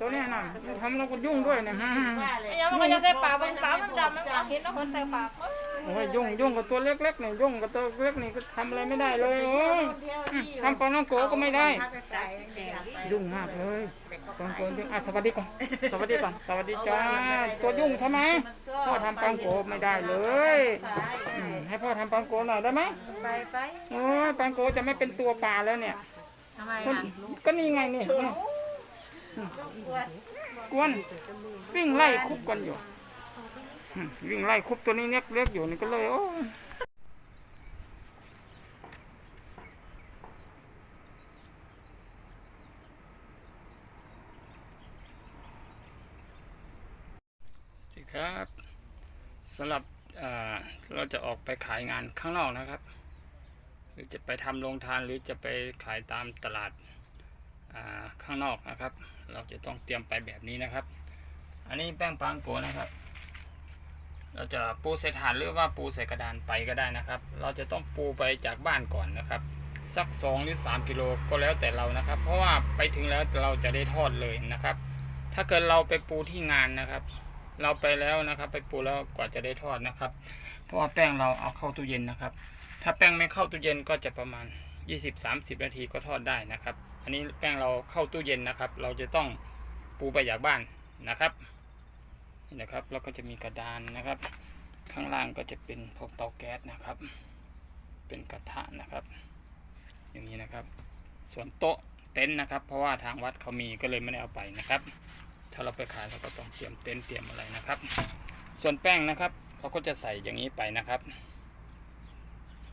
ตัวเนี้ยน่ะมันทำแล้วก็ยุ่งด้วยเนี่ยฮะยังมันก็จะใส่ปากมันปากมันดำมันก็เห็นแล้วคนใส่ปากโอ้ยยุ่งยุ่งกับตัวเล็กๆนี่ยุ่งกับตัวเล็กนี่ก็ทำอะไรไม่ได้เลยโอ้ยอืมทำปลาน้องโกก็ไม่ได้ ยุ่งมากเลยตอนตัวยุ่งอะสวัสดีก่อนสวัสดีก่อนสวัสดีจ้าตัวยุ่งทำไมพ่อทำปลาโกไม่ได้เลยอืมให้พ่อทำปลาโกหน่อยได้ไหมไปไปโอ้ยปลาโกจะไม่เป็นตัวปลาแล้วเนี่ยทำไมก็อะก็นี่ไงนี่อืม กวนวิ่งไล่คุบกันอยู่วิ่งไล่คุบตัวนี้เล็กเล็กอยู่นี่ก็เลยโอ้สวัสดีครับสำหรับเราจะออกไปขายงานข้างนอกนะครับ หรือจะไปทำโรงทานหรือจะไปขายตามตลาดข้างนอกนะครับ เราจะต้องเตรียมไปแบบนี้นะครับ อันนี้แป้งปางโกนะครับ เราจะปูใส่ถาดหรือว่าปูใส่กระดานไปก็ได้นะครับ เราจะต้องปูไปจากบ้านก่อนนะครับ สักสองหรือสามกิโลก็แล้วแต่เรานะครับ เพราะว่าไปถึงแล้วเราจะได้ทอดเลยนะครับ ถ้าเกิดเราไปปูที่งานนะครับ เราไปแล้วนะครับ ไปปูแล้วกว่าจะได้ทอดนะครับ เพราะว่าแป้งเราเอาเข้าตู้เย็นนะครับ ถ้าแป้งไม่เข้าตู้เย็นก็จะประมาณ 20-30 นาทีก็ทอดได้นะครับ อันนี้แป้งเราเข้าตู้เย็นนะครับ เราจะต้องปูไปจากบ้านนะครับนี่นะครับ แล้วก็จะมีกระดานนะครับ ข้างล่างก็จะเป็นพวกเตาแก๊สนะครับ เป็นกระทะนะครับ อย่างนี้นะครับ ส่วนโต๊ะเต็นท์นะครับ เพราะว่าทางวัดเขามีก็เลยไม่ได้เอาไปนะครับ ถ้าเราไปขายเราก็ต้องเตรียมเต็นท์เตรียมอะไรนะครับ ส่วนแป้งนะครับ เราก็จะใส่อย่างนี้ไปนะครับ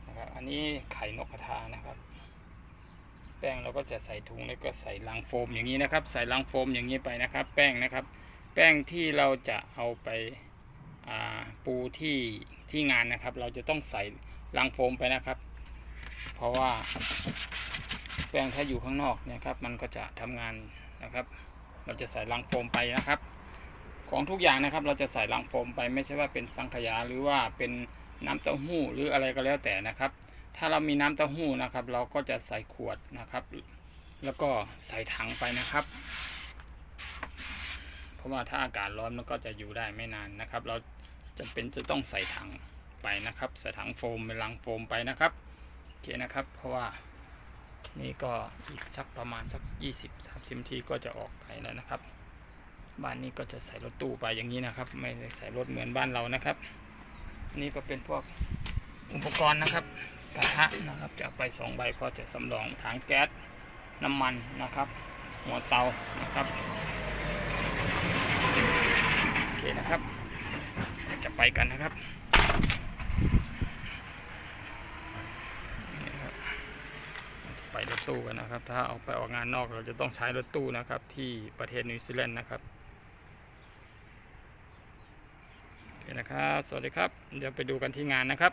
นะครับ อันนี้ไข่นกกระทานะครับ แป้งเราก็จะใส่ถุงแล้วก็ใส่ลังโฟมอย่างนี้นะครับ ใส่ลังโฟมอย่างนี้ไปนะครับ แป้งนะครับ แป้งที่เราจะเอาไปาปูที่ที่งานนะครับ เราจะต้องใส่ลังโฟมไปนะครับ เพราะว่า แป้งถ้าอยู่ข้างนอกเนี่ยครับ มันก็จะทำงานนะครับ เราจะใส่ลังโฟมไปนะครับ ของทุกอย่างนะครับ เราจะใส่ลังโฟมไปไม่ใช่ว่าเป็นสังขยาหรือว่าเป็นน้ำเต้าหู้หรืออะไรก็แล้วแต่นะครับ ถ้าเรามีน้ำเต้าหู้นะครับ เราก็จะใส่ขวดนะครับ แล้วก็ใส่ถังไปนะครับ เพราะว่าถ้าอากาศร้อนมันก็จะอยู่ได้ไม่นานนะครับ เราจำเป็นจะต้องใส่ถังไปนะครับ ใส่ถังโฟมเป็นลังโฟมไปนะครับโอเคนะครับ เพราะว่านี่ก็อีกสักประมาณสัก 20-30นาทีก็จะออกไปแล้วนะครับ บ้านนี้ก็จะใส่รถตู้ไปอย่างนี้นะครับ ไม่ใส่รถเหมือนบ้านเรานะครับนนี้ก็เป็นพวกอุปกรณ์นะครับ กระทะนะครับจะไปสองใบก็จะสำรองถังแก๊สน้ำมันนะครับ หัวเตานะครับโอเคนะครับ จะไปกันนะครับไปรถตู้กันนะครับ ถ้าออกไปออกงานนอกเราจะต้องใช้รถตู้นะครับ ที่ประเทศนิวซีแลนด์นะครับโอเคนะครับ สวัสดีครับ เดี๋ยวไปดูกันที่งานนะครับ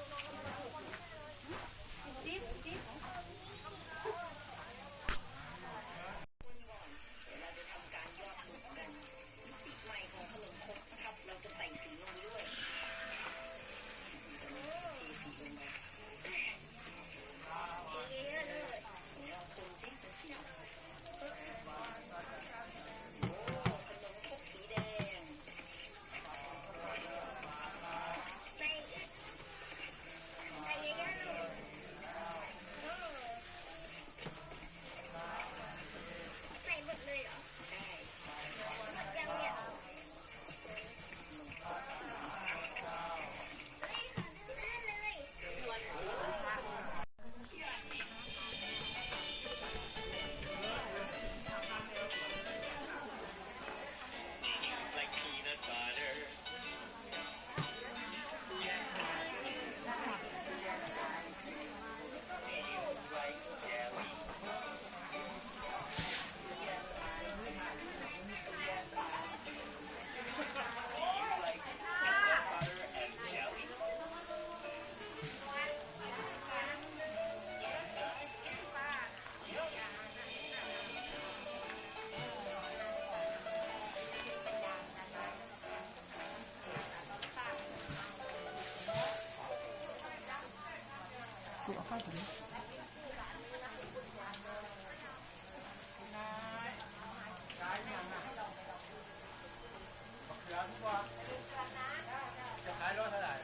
จะขายรถเท่าไหร่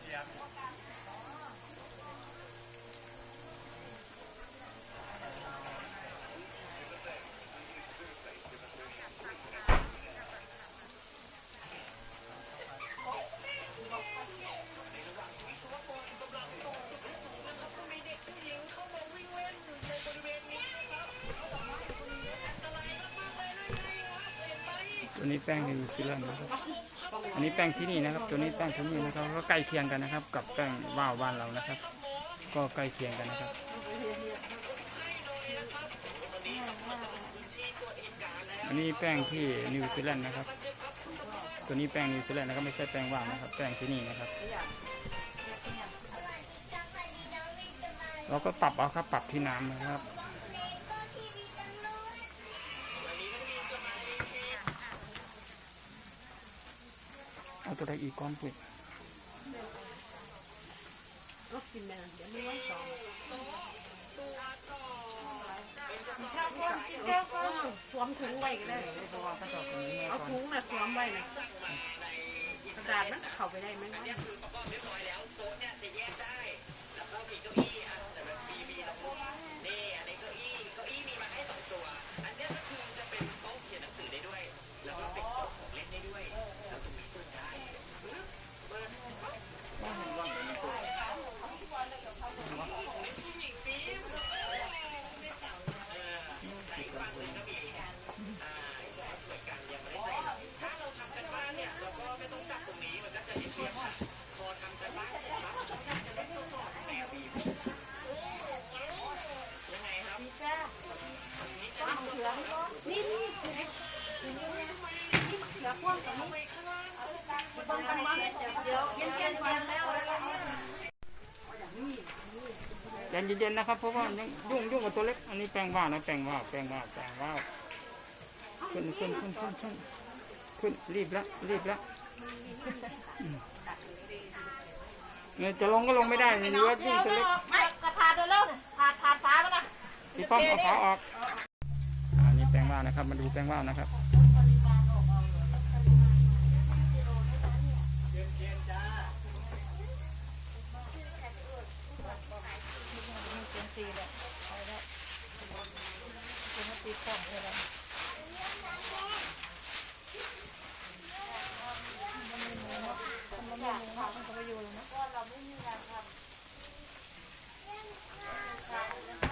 เดีย ตัวนี้แป้งนิวซีแลนด์นะครับ อันนี้แป้งที่นี่นะครับ ตัวนี้แป้งที่นี่นะครับ ก็ใกล้เคียงกันนะครับ กับแป้งว่าวบ้านเรานะครับ ก็ใกล้เคียงกันนะครับอันนี้แป้งที่นิวซีแลนด์นะครับ ตัวนี้แป้งนิวซีแลนด์นะครับไม่ใช่แป้งว่าวนะครับ แป้งที่นี่นะครับ เราก็ปรับเอาครับปรับที่น้ำนะครับ เอาตัวใดอีกก้อนปุ๋ยก็กินแมงเดี๋ยวมีวันสองสวมถุงไว้ก็ได้เพราะว่าถ้าเกิดตรงนี้เอาถุงน่ะสวมไว้นะกระดาษมันเข้าไปได้ไหม ใจเย็นๆนะครับ เพราะว่ายังยุ่งยุ่งกับตัวเล็ก อันนี้แป้งว่าวนะแป้งว่าวแป้งว่าวแป้งว่าวขึ้นขึ้นขึ้นขึ้นขึ้นขึ้นรีบละรีบละอืมเนี่ยจะลงก็ลงไม่ได้เนื้อยุ่งตัวเล็กไม่กระถาดเดินเร็วถาดถาดฟ้ามันนะพี่ป้อมเอาขาออก อันนี้แป้งว่าวนะครับ มาดูแป้งว่าวนะครับ เป็นสีเลยเอาแล้วเป็นมาตีกล่องเลยแล้วมันไม่มีเนาะมันไม่มีเนาะมันก็ไม่อยู่เ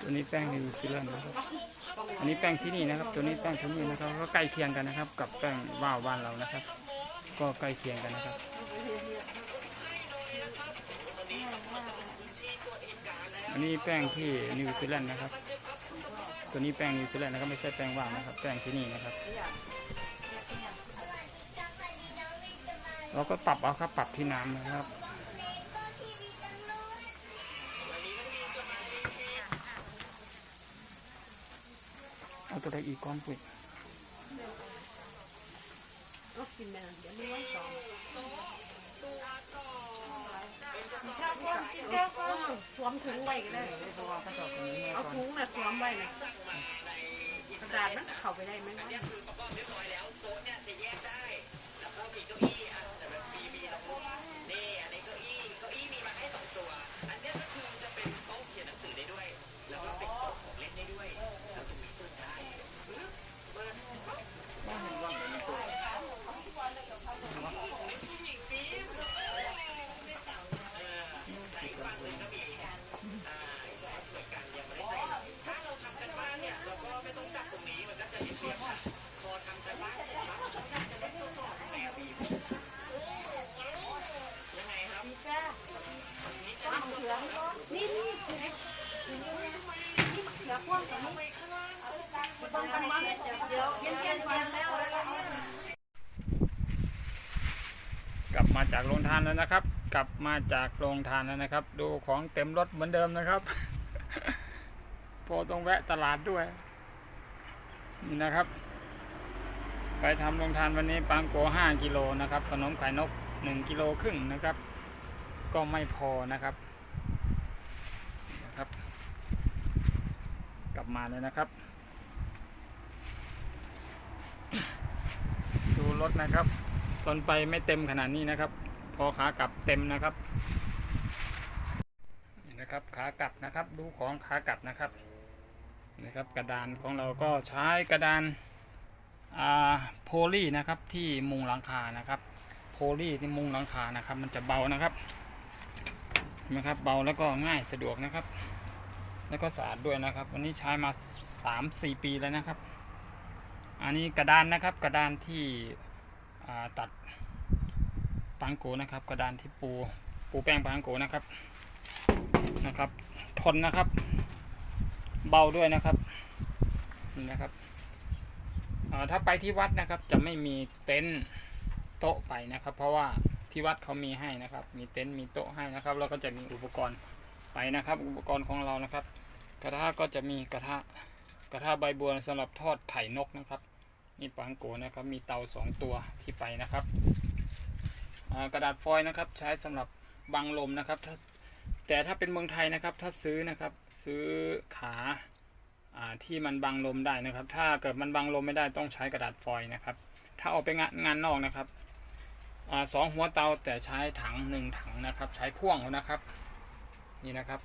ตัวนี้แป้งนิวซีแลนด์นะครับ อันนี้แป้งที่นี่นะครับ ตัวนี้แป้งที่นี่นะครับ ก็ใกล้เคียงกันนะครับ กับแป้งว่าวบ้านเรานะครับ ก็ใกล้เคียงกันนะครับอันนี้แป้งที่นิวซีแลนด์นะครับ ตัวนี้แป้งนิวซีแลนด์นะครับไม่ใช่แป้งว่าวนะครับ แป้งที่นี่นะครับ เราก็ปรับเอาครับปรับที่น้ำนะครับเอาตัวใดอีกก้อนปุ๋ยกกสองมีวนกินสวมถุงไว้ก็ได้เอาถุงน่ะสวมไว้น่ะกระดาษมันเข้าไปได้ไหม กลับมาจากโรงทานแล้วนะครับ กลับมาจากโรงทานแล้วนะครับ ดูของเต็มรถเหมือนเดิมนะครับพอต้องแวะตลาดด้วยนี่นะครับ ไปทำโรงทานวันนี้ปังโกห้ากิโลนะครับขนมไข่นกหนึ่งกิโลครึ่งนะครับ ก็ไม่พอนะครับนะครับ กลับมาเลยนะครับ ดูรถนะครับ ตอนไปไม่เต็มขนาดนี้นะครับ พอขากลับเต็มนะครับนี่นะครับขากลับนะครับ ดูของขากลับนะครับนะครับ กระดานของเราก็ใช้กระดานอ่าโพลีนะครับที่มุงหลังคานะครับ โพลีที่มุงหลังคานะครับ มันจะเบานะครับ นะครับ เบาแล้วก็ง่ายสะดวกนะครับ แล้วก็สะอาดด้วยนะครับ วันนี้ใช้มาสามสี่ปีแล้วนะครับ อันนี้กระดานนะครับ กระดานที่ตัดปังโกนะครับ กระดานที่ปูปูแป้งปังโกนะครับนะครับ ทนนะครับ เบาด้วยนะครับนี่นะครับถ้าไปที่วัดนะครับจะไม่มีเต็นท์โต๊ะไปนะครับ เพราะว่า ที่วัดเขามีให้นะครับ มีเต็นท์มีโต๊ะให้นะครับ แล้วก็จะมีอุปกรณ์ไปนะครับ อุปกรณ์ของเรานะครับ กระทะก็จะมีกระทะกระทะใบบัวสำหรับทอดไข่นกนะครับนี่ปังโกนะครับ มีเตาสองตัวที่ไปนะครับ กระดาษฟอยล์นะครับ ใช้สำหรับบังลมนะครับถ้าแต่ถ้าเป็นเมืองไทยนะครับ ถ้าซื้อนะครับซื้อขาที่มันบังลมได้นะครับ ถ้าเกิดมันบังลมไม่ได้ต้องใช้กระดาษฟอยล์นะครับ ถ้าออกไปงานงานนอกนะครับ สองหัวเตาแต่ใช้ถังหนึ่งถังนะครับ ใช้พ่วงเอานะครับ นี่นะครับ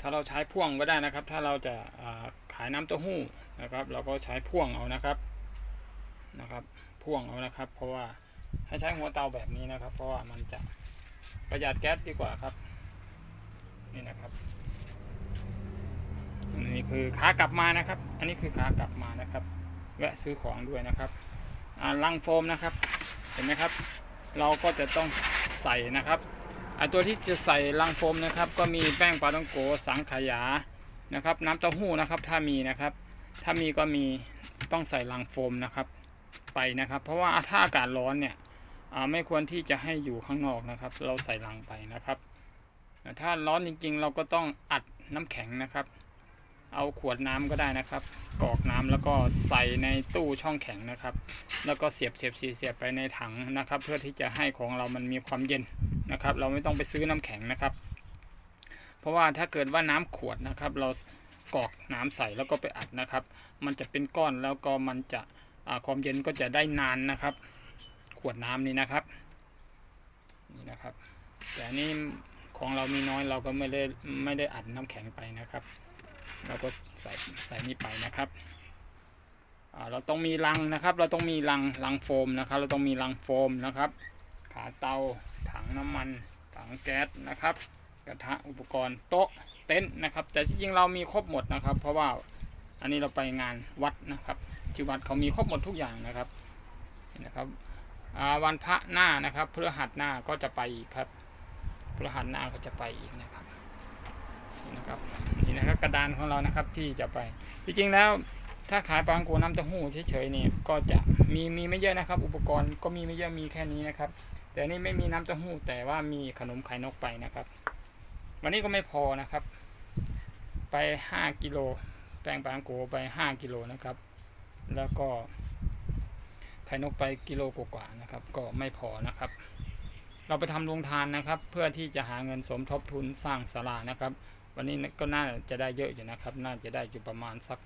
ถ้าเราใช้พ่วงก็ได้นะครับ ถ้าเราจะาขายน้ำเต้าหู้นะครับ เราก็ใช้พ่วงเอานะครับนะครับ พ่วงเอานะครับ เพราะว่าให้ใช้หัวเตาแบบนี้นะครับ เพราะว่ามันจะประหยัดแก๊สดีกว่าครับ นี่นะครับนนี้คือขากลับมานะครับ อันนี้คือขากลับมานะครับ แวะซื้อของด้วยนะครับลังโฟมนะครับ เห็นไหมครับ เราก็จะต้องใส่นะครับตัวที่จะใส่ลังโฟมนะครับ ก็มีแป้งปลาต้องโกสังขยานะครับ น้ำเต้าหู้นะครับ ถ้ามีนะครับ ถ้ามีก็มีต้องใส่ลังโฟมนะครับ ไปนะครับ เพราะว่าถ้าอากาศร้อนเนี่ยไม่ควรที่จะให้อยู่ข้างนอกนะครับ เราใส่ลังไปนะครับ ถ้าร้อนจริงๆ เราก็ต้องอัดน้ำแข็งนะครับ เอาขวดน้ำก็ได้นะครับกรอกน้ำแล้วก็ใส่ในตู้ช่องแข็งนะครับ แล้วก็เสียบเสียบเสียบเสียบไปในถังนะครับ เพื่อที่จะให้ของเรามันมีความเย็นนะครับ เราไม่ต้องไปซื้อน้ำแข็งนะครับ เพราะว่าถ้าเกิดว่าน้ำขวดนะครับ เรากรอกน้ำใส่แล้วก็ไปอัดนะครับ มันจะเป็นก้อนแล้วก็มันจะความเย็นก็จะได้นานนะครับ ขวดน้ำนี้นะครับนี่นะครับ แต่นนี่ของเรามีน้อยเราก็ไม่ได้ไม่ได้อัดน้ำแข็งไปนะครับ เราก็ใส่ใส่นี่ไปนะครับเราต้องมีรังนะครับ เราต้องมีรังรังโฟมนะครับ เราต้องมีรังโฟมนะครับ ขาเตาถังน้ำมัน ถังแก๊สนะครับ กระทะอุปกรณ์โต๊ะเต็นท์นะครับ แต่ที่จริงเรามีครบหมดนะครับ เพราะว่าอันนี้เราไปงานวัดนะครับที่วัดเขามีครบหมดทุกอย่างนะครับนะครับวันพระหน้านะครับพฤหัสหน้าก็จะไปอีกครับพฤหัสหน้าก็จะไปอีกนะครับ นี่นะครับนี่นะครับกระดานของเรานะครับที่จะไป จริงๆแล้วถ้าขายปลาอังโกน้ำเต้าหู้เฉยๆนี่ก็จะมีมีไม่เยอะนะครับ อุปกรณ์ก็มีไม่เยอะมีแค่นี้นะครับ แต่นี่ไม่มีน้ำเต้าหู้แต่ว่ามีขนมไข่นกไปนะครับ วันนี้ก็ไม่พอนะครับ ไป 5กิโลแป้งปลาอังโกไปห้ากิโลนะครับ แล้วก็ไข่นกไปกิโลกว่าๆนะครับ ก็ไม่พอนะครับ เราไปทำโรงทานนะครับ เพื่อที่จะหาเงินสมทบทุนสร้างศาลานะครับ วันนี้ก็น่าจะได้เยอะอยู่นะครับ น่าจะได้อยู่ประมาณสัก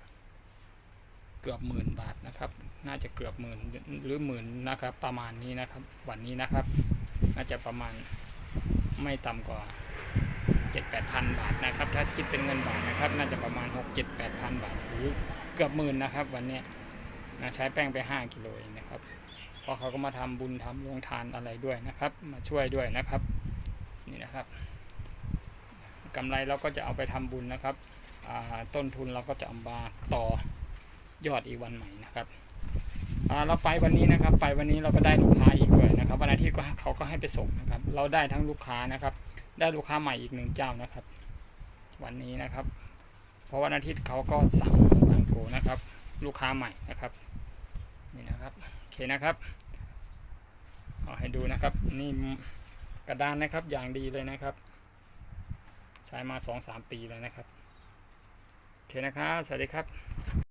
เกือบหมื่นบาทนะครับ น่าจะเกือบหมื่นหรือหมื่นนะครับ ประมาณนี้นะครับ วันนี้นะครับ น่าจะประมาณไม่ต่ำกว่าเจ็ดแปดพันบาทนะครับ ถ้าคิดเป็นเงินบาทนะครับ น่าจะประมาณหกเจ็ดแปดพันบาทหรือเกือบหมื่นนะครับ วันนี้นะใช้แป้งไปห้ากิโลเองนะครับเพราะเขาก็มาทำบุญทำโรงทานอะไรด้วยนะครับ มาช่วยด้วยนะครับ นี่นะครับ กำไรเราก็จะเอาไปทำบุญนะครับ ต้นทุนเราก็จะเอามาต่อยอดอีกวันใหม่นะครับเราไปวันนี้นะครับ ไปวันนี้เราก็ได้ลูกค้าอีกด้วยนะครับ วันอาทิตย์ก็เขาก็ให้ไปส่งนะครับ เราได้ทั้งลูกค้านะครับ ได้ลูกค้าใหม่อีกหนึ่งเจ้านะครับ วันนี้นะครับ เพราะวันอาทิตย์เขาก็สั่งบางโกนะครับ ลูกค้าใหม่นะครับนี่นะครับโอเคนะครับเอาให้ดูนะครับนี่กระดานนะครับอย่างดีเลยนะครับ ใช้มาสองสามปีแล้วนะครับ โอเคนะครับ สวัสดีครับ